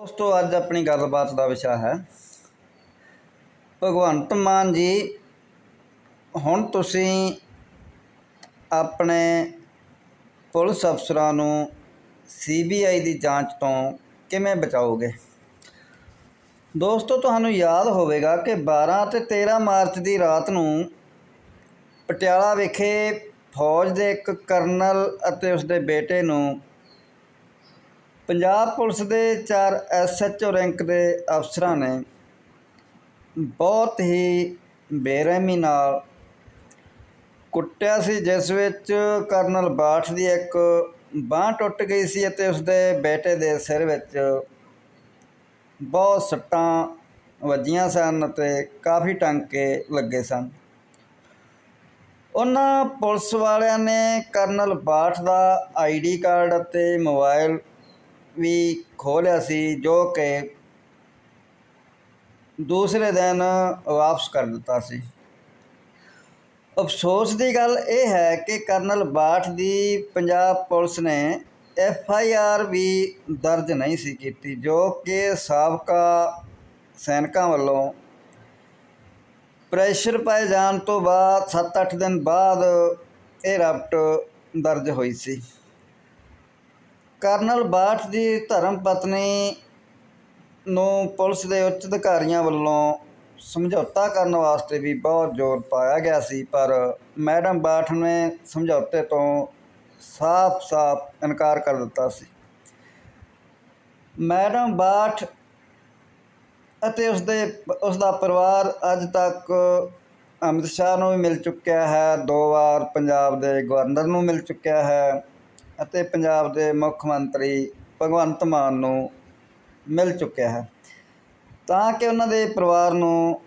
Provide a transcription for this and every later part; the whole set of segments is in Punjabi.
ਦੋਸਤੋ, ਅੱਜ ਆਪਣੀ ਗੱਲਬਾਤ ਦਾ ਵਿਸ਼ਾ ਹੈ। ਭਗਵੰਤ ਮਾਨ ਜੀ, ਹੁਣ ਤੁਸੀਂ ਆਪਣੇ ਪੁਲਿਸ ਅਫਸਰਾਂ ਨੂੰ ਸੀਬੀਆਈ ਦੀ ਜਾਂਚ ਤੋਂ ਕਿਵੇਂ ਬਚਾਓਗੇ? ਦੋਸਤੋ, ਤੁਹਾਨੂੰ ਯਾਦ ਹੋਵੇਗਾ ਕਿ 12 ਤੇ 13 ਮਾਰਚ ਦੀ ਰਾਤ ਨੂੰ ਪਟਿਆਲਾ ਵਿਖੇ ਫੌਜ ਦੇ ਇੱਕ ਕਰਨਲ ਅਤੇ ਉਸ ਦੇ ਬੇਟੇ ਨੂੰ ਪੰਜਾਬ ਪੁਲਿਸ ਦੇ ਚਾਰ ਐਸਐਚਓ ਰੈਂਕ ਦੇ ਅਫਸਰਾਂ ਨੇ ਬਹੁਤ ਹੀ ਬੇਰਹਿਮੀ ਨਾਲ ਕੁੱਟਿਆ ਸੀ, ਜਿਸ ਵਿੱਚ ਕਰਨਲ ਬਾਠ ਦੀ ਇੱਕ ਬਾਹ ਟੁੱਟ ਗਈ ਸੀ ਅਤੇ ਉਸ ਦੇ ਬੇਟੇ ਦੇ ਸਿਰ ਵਿੱਚ ਬਹੁਤ ਸੱਟਾਂ ਵੱਜੀਆਂ ਸਨ ਅਤੇ ਕਾਫੀ ਟਾਂਕੇ ਲੱਗੇ ਸਨ। ਉਹਨਾਂ ਪੁਲਿਸ ਵਾਲਿਆਂ ਨੇ ਕਰਨਲ ਬਾਠ ਦਾ ਆਈਡੀ ਕਾਰਡ ਅਤੇ ਮੋਬਾਈਲ ਵੀ ਖੋਲਿਆ ਸੀ, ਜੋ ਕਿ ਦੂਸਰੇ ਦਿਨ ਵਾਪਸ ਕਰ ਦਿੱਤਾ ਸੀ। ਅਫਸੋਸ ਦੀ ਗੱਲ ਇਹ ਹੈ ਕਿ ਕਰਨਲ ਬਾਠ ਦੀ ਪੰਜਾਬ ਪੁਲਿਸ ਨੇ ਐਫ ਆਈ ਆਰ ਵੀ ਦਰਜ ਨਹੀਂ ਸੀ ਕੀਤੀ, ਜੋ ਕਿ ਸਾਬਕਾ ਸੈਨਿਕਾਂ ਵੱਲੋਂ ਪ੍ਰੈਸ਼ਰ ਪਾਏ ਜਾਣ ਤੋਂ ਬਾਅਦ 7-8 ਦਿਨ ਬਾਅਦ ਇਹ ਰਪਟ ਦਰਜ ਹੋਈ ਸੀ। ਕਰਨਲ ਬਾਠ ਦੀ ਧਰਮ ਪਤਨੀ ਨੂੰ ਪੁਲਿਸ ਦੇ ਉੱਚ ਅਧਿਕਾਰੀਆਂ ਵੱਲੋਂ ਸਮਝੌਤਾ ਕਰਨ ਵਾਸਤੇ ਵੀ ਬਹੁਤ ਜ਼ੋਰ ਪਾਇਆ ਗਿਆ ਸੀ, ਪਰ ਮੈਡਮ ਬਾਠ ਨੇ ਸਮਝੌਤੇ ਤੋਂ ਸਾਫ਼-ਸਾਫ਼ ਇਨਕਾਰ ਕਰ ਦਿੱਤਾ ਸੀ। ਮੈਡਮ ਬਾਠ ਅਤੇ ਉਸ ਦੇ ਉਸ ਦਾ ਪਰਿਵਾਰ ਅੱਜ ਤੱਕ ਅਮਿਤ ਸ਼ਾਹ ਨੂੰ ਵੀ ਮਿਲ ਚੁੱਕਿਆ ਹੈ, ਦੋ ਵਾਰ ਪੰਜਾਬ ਦੇ ਗਵਰਨਰ ਨੂੰ ਮਿਲ ਚੁੱਕਿਆ ਹੈ। ਅਤੇ ਪੰਜਾਬ ਦੇ ਮੁੱਖ ਮੰਤਰੀ ਭਗਵੰਤ ਮਾਨ ਨੂੰ ਮਿਲ ਚੁੱਕਿਆ ਹੈ, ਤਾਂ ਕਿ ਉਹਨਾਂ ਦੇ ਪਰਿਵਾਰ ਨੂੰ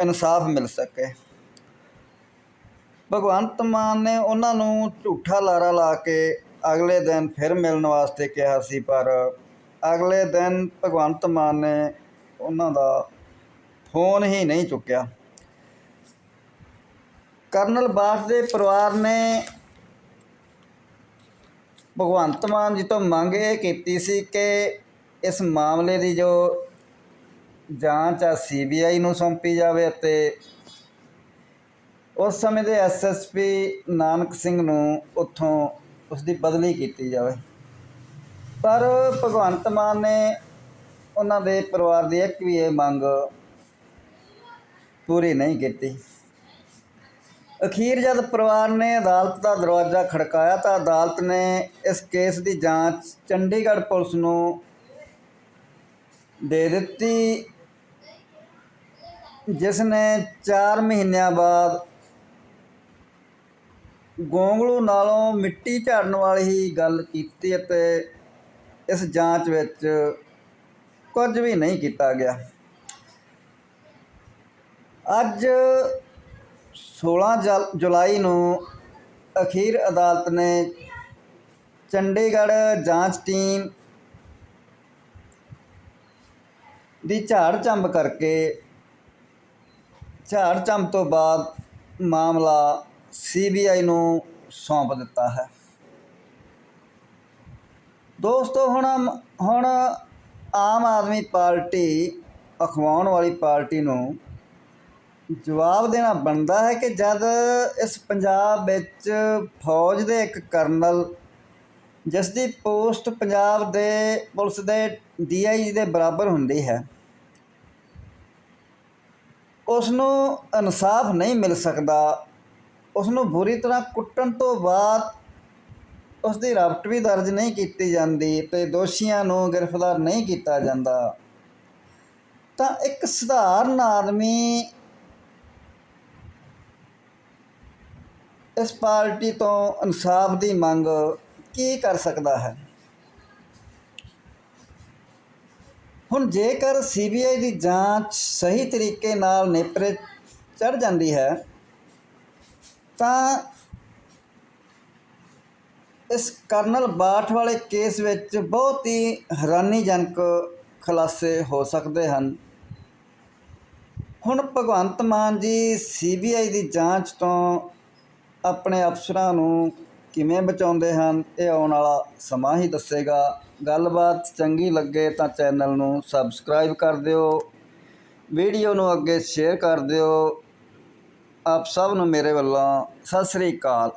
ਇਨਸਾਫ ਮਿਲ ਸਕੇ। ਭਗਵੰਤ ਮਾਨ ਨੇ ਉਹਨਾਂ ਨੂੰ ਝੂਠਾ ਲਾਰਾ ਲਾ ਕੇ ਅਗਲੇ ਦਿਨ ਫਿਰ ਮਿਲਣ ਵਾਸਤੇ ਕਿਹਾ ਸੀ, ਪਰ ਅਗਲੇ ਦਿਨ ਭਗਵੰਤ ਮਾਨ ਨੇ ਉਹਨਾਂ ਦਾ ਫੋਨ ਹੀ ਨਹੀਂ ਚੁੱਕਿਆ। ਕਰਨਲ ਬਾਠ ਦੇ ਪਰਿਵਾਰ ਨੇ ਭਗਵੰਤ ਮਾਨ ਜੀ ਤੋਂ ਮੰਗ ਇਹ ਕੀਤੀ ਸੀ ਕਿ ਇਸ ਮਾਮਲੇ ਦੀ ਜੋ ਜਾਂਚ ਆ ਸੀਬੀਆਈ ਨੂੰ ਸੌਂਪੀ ਜਾਵੇ ਅਤੇ ਉਸ ਸਮੇਂ ਦੇ ਐਸਐਸਪੀ ਨਾਨਕ ਸਿੰਘ ਨੂੰ ਉੱਥੋਂ ਉਸ ਦੀ ਬਦਲੀ ਕੀਤੀ ਜਾਵੇ। ਪਰ ਭਗਵੰਤ ਮਾਨ ਨੇ ਉਹਨਾਂ ਦੇ ਪਰਿਵਾਰ ਦੀ ਇੱਕ ਵੀ ਇਹ ਮੰਗ ਪੂਰੀ ਨਹੀਂ ਕੀਤੀ। ਅਖੀਰ ਜਦ ਪਰਿਵਾਰ ਨੇ ਅਦਾਲਤ ਦਾ ਦਰਵਾਜ਼ਾ ਖੜਕਾਇਆ ਤਾਂ ਅਦਾਲਤ ਨੇ ਇਸ ਕੇਸ ਦੀ ਜਾਂਚ ਚੰਡੀਗੜ੍ਹ ਪੁਲਿਸ ਨੂੰ ਦੇ ਦਿੱਤੀ, ਜਿਸ ਨੇ 4 ਮਹੀਨਿਆਂ ਬਾਅਦ ਗੋਂਗਲੂ ਨਾਲੋਂ ਮਿੱਟੀ ਝਾੜਨ ਵਾਲੀ ਹੀ ਗੱਲ ਕੀਤੀ ਅਤੇ ਇਸ ਜਾਂਚ ਵਿੱਚ ਕੁਝ ਵੀ ਨਹੀਂ ਕੀਤਾ ਗਿਆ। ਅੱਜ 16 ਜੁਲਾਈ ਨੂੰ ਅਖੀਰ ਅਦਾਲਤ ਨੇ ਚੰਡੀਗੜ੍ਹ ਜਾਂਚ ਟੀਮ ਦੀ ਝਾੜ ਝੰਬ ਕਰਕੇ, ਝਾੜ ਝੰਬ ਤੋਂ ਬਾਅਦ ਮਾਮਲਾ ਸੀਬੀਆਈ ਨੂੰ ਸੌਂਪ ਦਿੱਤਾ ਹੈ। ਦੋਸਤੋ, ਹੁਣ ਹੁਣ ਆਮ ਆਦਮੀ ਪਾਰਟੀ ਅਖਵਾਉਣ ਵਾਲੀ ਪਾਰਟੀ ਨੂੰ ਜਵਾਬ ਦੇਣਾ ਬਣਦਾ ਹੈ ਕਿ ਜਦ ਇਸ ਪੰਜਾਬ ਵਿੱਚ ਫੌਜ ਦੇ ਇੱਕ ਕਰਨਲ, ਜਿਸ ਦੀ ਪੋਸਟ ਪੰਜਾਬ ਦੇ ਪੁਲਿਸ ਦੇ ਡੀਆਈਜੀ ਦੇ ਬਰਾਬਰ ਹੁੰਦੀ ਹੈ ਉਸ ਨੂੰ ਇਨਸਾਫ ਨਹੀਂ ਮਿਲ ਸਕਦਾ। ਉਸ ਨੂੰ ਬੁਰੀ ਤਰ੍ਹਾਂ ਕੁੱਟਣ ਤੋਂ ਬਾਅਦ ਉਸ ਦੀ ਰਾਪਟ ਵੀ ਦਰਜ ਨਹੀਂ ਕੀਤੀ ਜਾਂਦੀ ਤੇ ਦੋਸ਼ੀਆਂ ਨੂੰ ਗ੍ਰਿਫਤਾਰ ਨਹੀਂ ਕੀਤਾ ਜਾਂਦਾ। ਤਾਂ ਇੱਕ ਸਧਾਰਨ ਆਦਮੀ ਇਸ ਪਾਰਟੀ ਤੋਂ ਇਨਸਾਫ ਦੀ ਮੰਗ ਕੀ ਕਰ ਸਕਦਾ ਹੈ? ਹੁਣ ਜੇਕਰ ਸੀਬੀਆਈ ਦੀ ਜਾਂਚ ਸਹੀ ਤਰੀਕੇ ਨਾਲ ਨੇਪਰੇ ਚੜ ਜਾਂਦੀ ਹੈ, ਤਾਂ ਇਸ ਕਰਨਲ ਬਾਠ ਵਾਲੇ ਕੇਸ ਵਿੱਚ ਬਹੁਤ ਹੀ ਹੈਰਾਨੀਜਨਕ ਖੁਲਾਸੇ ਹੋ ਸਕਦੇ ਹਨ। ਹੁਣ ਭਗਵੰਤ ਮਾਨ ਜੀ ਸੀਬੀਆਈ ਦੀ ਜਾਂਚ ਤੋਂ ਆਪਣੇ ਅਫਸਰਾਂ ਨੂੰ ਕਿਵੇਂ ਬਚਾਉਂਦੇ ਹਨ, ਇਹ ਆਉਣ ਵਾਲਾ ਸਮਾਂ ਹੀ ਦੱਸੇਗਾ। ਗੱਲਬਾਤ ਚੰਗੀ ਲੱਗੇ ਤਾਂ ਚੈਨਲ ਨੂੰ ਸਬਸਕ੍ਰਾਈਬ ਕਰ ਦਿਓ। ਵੀਡੀਓ ਨੂੰ ਅੱਗੇ ਸ਼ੇਅਰ ਕਰ ਦਿਓ। ਆਪ ਸਭ ਨੂੰ ਮੇਰੇ ਵੱਲੋਂ ਸਤਿ ਸ੍ਰੀ ਅਕਾਲ।